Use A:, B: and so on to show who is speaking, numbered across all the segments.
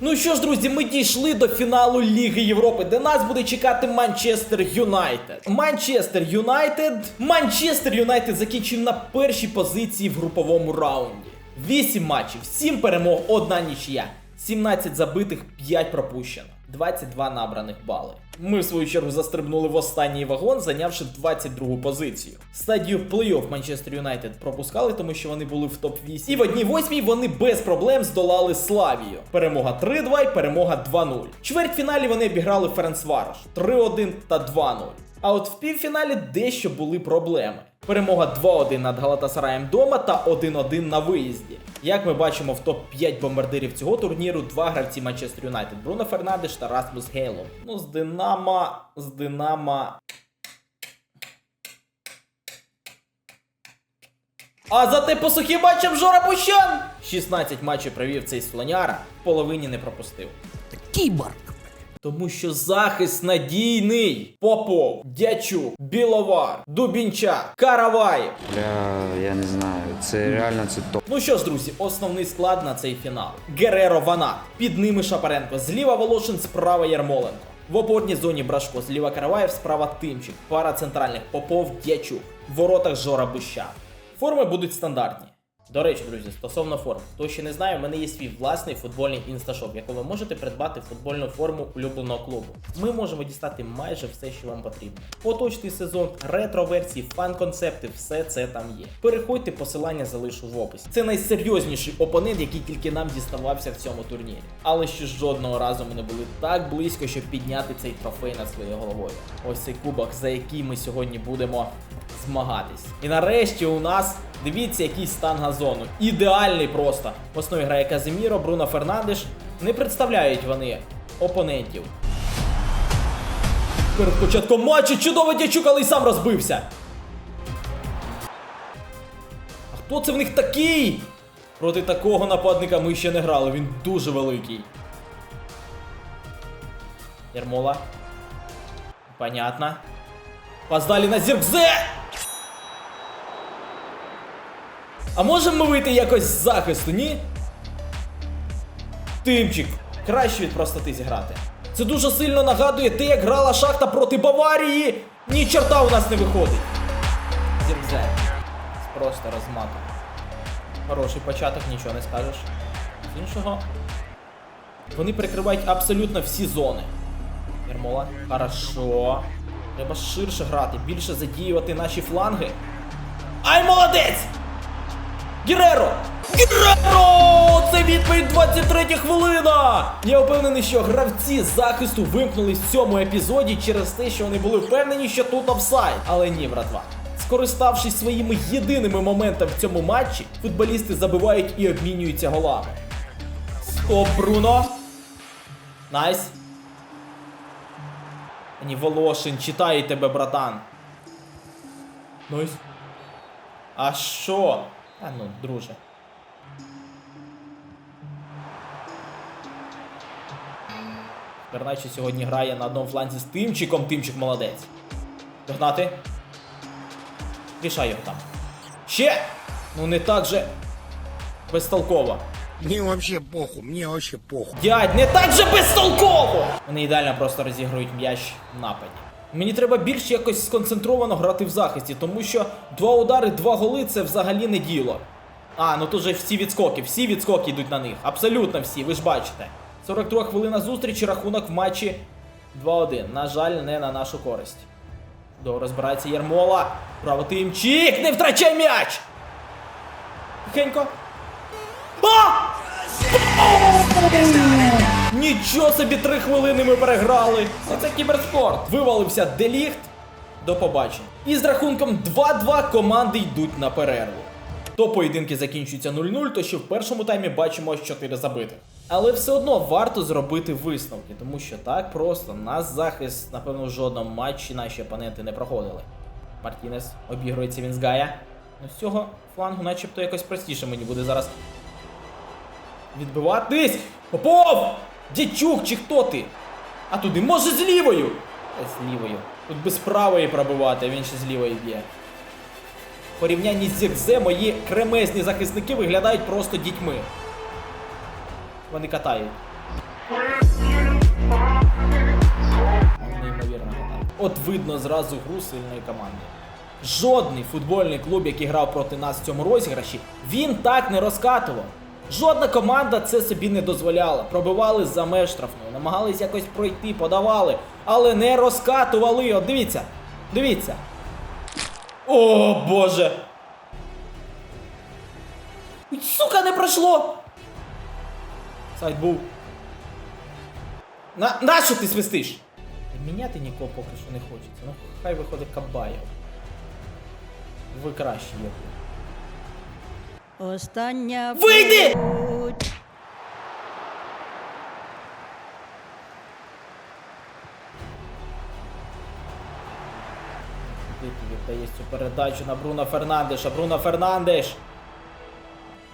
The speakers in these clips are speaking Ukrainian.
A: Ну що ж, друзі, ми дійшли до фіналу Ліги Європи, де нас буде чекати Манчестер Юнайтед. Манчестер Юнайтед. Манчестер Юнайтед закінчив на першій позиції в груповому раунді. 8 матчів, 7 перемог, одна нічия. 17 забитих, 5 пропущено, 22 набраних бали. Ми, в свою чергу, застрибнули в останній вагон, зайнявши 22 позицію. Стадію плей-офф Манчестер Юнайтед пропускали, тому що вони були в топ-8. І в одній восьмій вони без проблем здолали Славію. Перемога 3-2 і перемога 2-0. В чвертьфіналі вони обіграли Ференцварош 3-1 та 2-0. А от в півфіналі дещо були проблеми. Перемога 2-1 над Галатасараєм дома та 1-1 на виїзді. Як ми бачимо в топ-5 бомбардирів цього турніру, два гравці Манчестер Юнайтед Бруно Фернандеш та Расмус Гейло. Ну, з Динамо, з Динамо. А зате по сухим матчам Жора Бущан! 16 матчів провів цей слоняра, половині не пропустив.
B: Кіборг.
A: Тому що захист надійний. Попов, Дячук, Біловар, Дубінчак, Караваєв.
C: Бля, я не знаю. Це реально це топ.
A: Ну що ж, друзі, основний склад на цей фінал: Гереро Ванат, під ними Шапаренко, зліва Волошин, справа Ярмоленко. В опорній зоні Брашко, зліва Караваєв, справа Тимчик, пара центральних Попов, Дячук, в воротах Жора Буща. Форми будуть стандартні. До речі, друзі, стосовно форм, хто ще не знає, у мене є свій власний футбольний інсташоп, в якому ви можете придбати футбольну форму улюбленого клубу. Ми можемо дістати майже все, що вам потрібно. Поточний сезон, ретро-версії, фан-концепти, все це там є. Переходьте, посилання залишу в описі. Це найсерйозніший опонент, який тільки нам діставався в цьому турнірі. Але ще жодного разу ми не були так близько, щоб підняти цей трофей над своєю головою. Ось цей кубок, за який ми сьогодні будемо змагатись. І нарешті у нас дивіться, який стан газону. Ідеальний просто. В основі грає Казиміро, Бруно Фернандеш. Не представляють вони опонентів. Перед початком матчу чудово дячук, але й сам розбився. А хто це в них такий? Проти такого нападника ми ще не грали, він дуже великий. Ярмола. Понятно. Пас далі на Зіркзе! А можемо ми вийти якось з захисту, ні? Тимчик, краще від простоти зіграти. Це дуже сильно нагадує те, як грала шахта проти Баварії. Ні чорта у нас не виходить. Зіркзе. Просто розмату. Хороший початок, нічого не скажеш. З іншого. Вони перекривають абсолютно всі зони. Ярмола. Хорошо. Треба ширше грати, більше задіювати наші фланги. Ай, молодець! Гереро! Гереро! Це відповідь 23 хвилина! Я впевнений, що гравці захисту вимкнулись в цьому епізоді через те, що вони були впевнені, що тут офсайд. Але ні, братва. Скориставшись своїми єдиними моментами в цьому матчі, футболісти забивають і обмінюються голами. Стоп, Бруно! Найс. Ні, Волошин, читаю тебе, братан. Найс. А що? А ну, друже. Перначе сьогодні грає на одному фланзі з Тимчиком. Тимчик молодець. Догнати. Рішай його там. Ще! Ну не так же. Безтолково.
B: Мне вообще похуй, мне вообще похуй.
A: Дядь, не так же безтолково! Вони ідеально просто розігрують м'яч в нападі. Мені треба більш якось сконцентровано грати в захисті, тому що два удари, два голи це взагалі не діло. А, ну тут же всі відскоки, всі відскоки йдуть на них. Абсолютно всі, ви ж бачите. 42 хвилина зустрічі, рахунок в матчі 2-1. На жаль, не на нашу користь. Добре, збирається Єрмола. Право Тимчик, не втрачай м'яч! Тихенько. А! Нічого собі три хвилини ми переграли. Це кіберспорт. Вивалився Деліхт. До побачення. І з рахунком 2-2 команди йдуть на перерву. То поєдинки закінчуються 0-0, то ще в першому таймі бачимо аж 4 забитих. Але все одно варто зробити висновки, тому що так просто нас захист, напевно, в жодному матчі наші опоненти не проходили. Мартінес обігрується він з Гая. Ну з цього флангу начебто якось простіше мені буде зараз відбиватись. Попов! Дячук, чи хто ти? А туди, може з лівою? З лівою. Тут без правої пробивати, він ще з лівої б'є. В порівнянні з Зіркзе мої кремезні захисники виглядають просто дітьми. Вони катають. Неймовірно гра. От видно зразу гру сильної команди. Жодний футбольний клуб, який грав проти нас в цьому розіграші, він так не розкатував. Жодна команда це собі не дозволяла. Пробивали за меж штрафної, намагались якось пройти, подавали, але не розкатували. От дивіться, дивіться. О, Боже! Сука, не пройшло! Сайт був. На, на що ти свистиш? Міняти нікого поки що не хочеться. Ну, хай виходить Кабаєв. Ви краще є.
D: Остання
A: Вийди!
D: путь.
A: Куди цю передачу на Бруно Фернандеша? Бруно Фернандеш!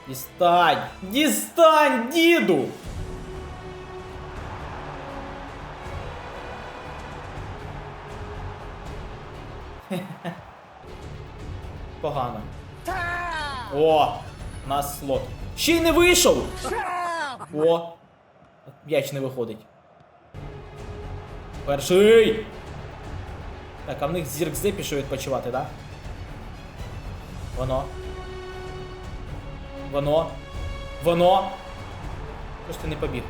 A: Дістань! Дістань, діду! Погано. О! У нас слот. Ще й не вийшов! О! М'яч не виходить. Перший! Так, а в них зіркзе пішов відпочивати? Да? Воно. Воно. Воно. Ти не побіг?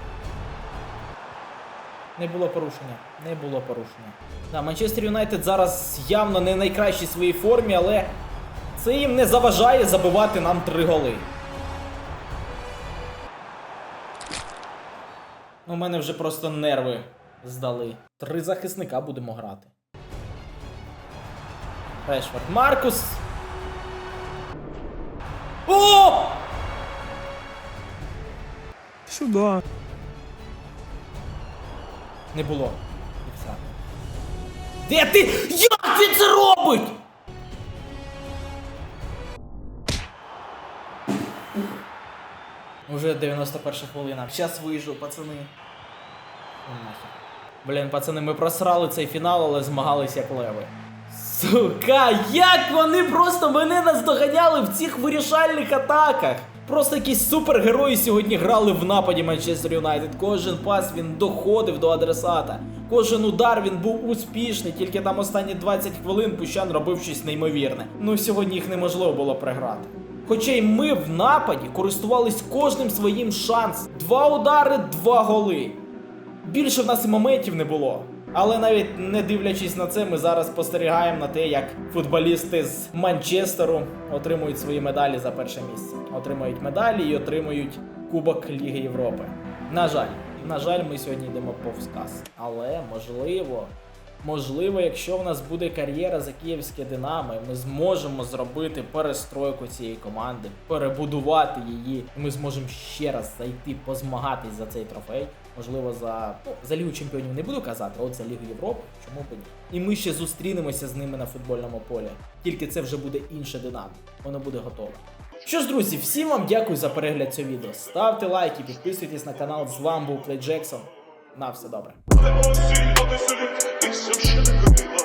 A: Не було порушення. Не було порушення. Да, Манчестер Юнайтед зараз явно не в найкращій своїй формі, але це їм не заважає забивати нам три голи. У мене вже просто нерви здали. Три захисника будемо грати. Решфорд. Маркус. О!
B: Сюда.
A: Не було. Де ти? Як він це робить? Уже 91 хвилина. Зараз виїжджу, пацани. Блін, пацани, ми просрали цей фінал, але змагались як леви. Сука, як вони просто мене наздоганяли в цих вирішальних атаках. Просто якісь супергерої сьогодні грали в нападі Манчестер Юнайтед. Кожен пас він доходив до адресата. Кожен удар він був успішний, тільки там останні 20 хвилин Пущан робив щось неймовірне. Ну сьогодні їх неможливо було приграти. Хоча й ми в нападі користувались кожним своїм шансом. Два удари, два голи. Більше в нас і моментів не було. Але навіть не дивлячись на це, ми зараз спостерігаємо на те, як футболісти з Манчестеру отримують свої медалі за перше місце. Отримують медалі і отримують Кубок Ліги Європи. На жаль, на жаль, ми сьогодні йдемо повз кас. Але можливо, можливо, якщо в нас буде кар'єра за київське Динамо, ми зможемо зробити перестройку цієї команди, перебудувати її, ми зможемо ще раз зайти позмагатись за цей трофей. Можливо, за ну, за Лігу Чемпіонів не буду казати, а от за Лігу Європи, чому б ні. І ми ще зустрінемося з ними на футбольному полі. Тільки це вже буде інше Динамо. Воно буде готове. Що ж, друзі, всім вам дякую за перегляд цього відео. Ставте лайки, підписуйтесь на канал. З вами був Плей Джексон. На все добре.
E: It's some shit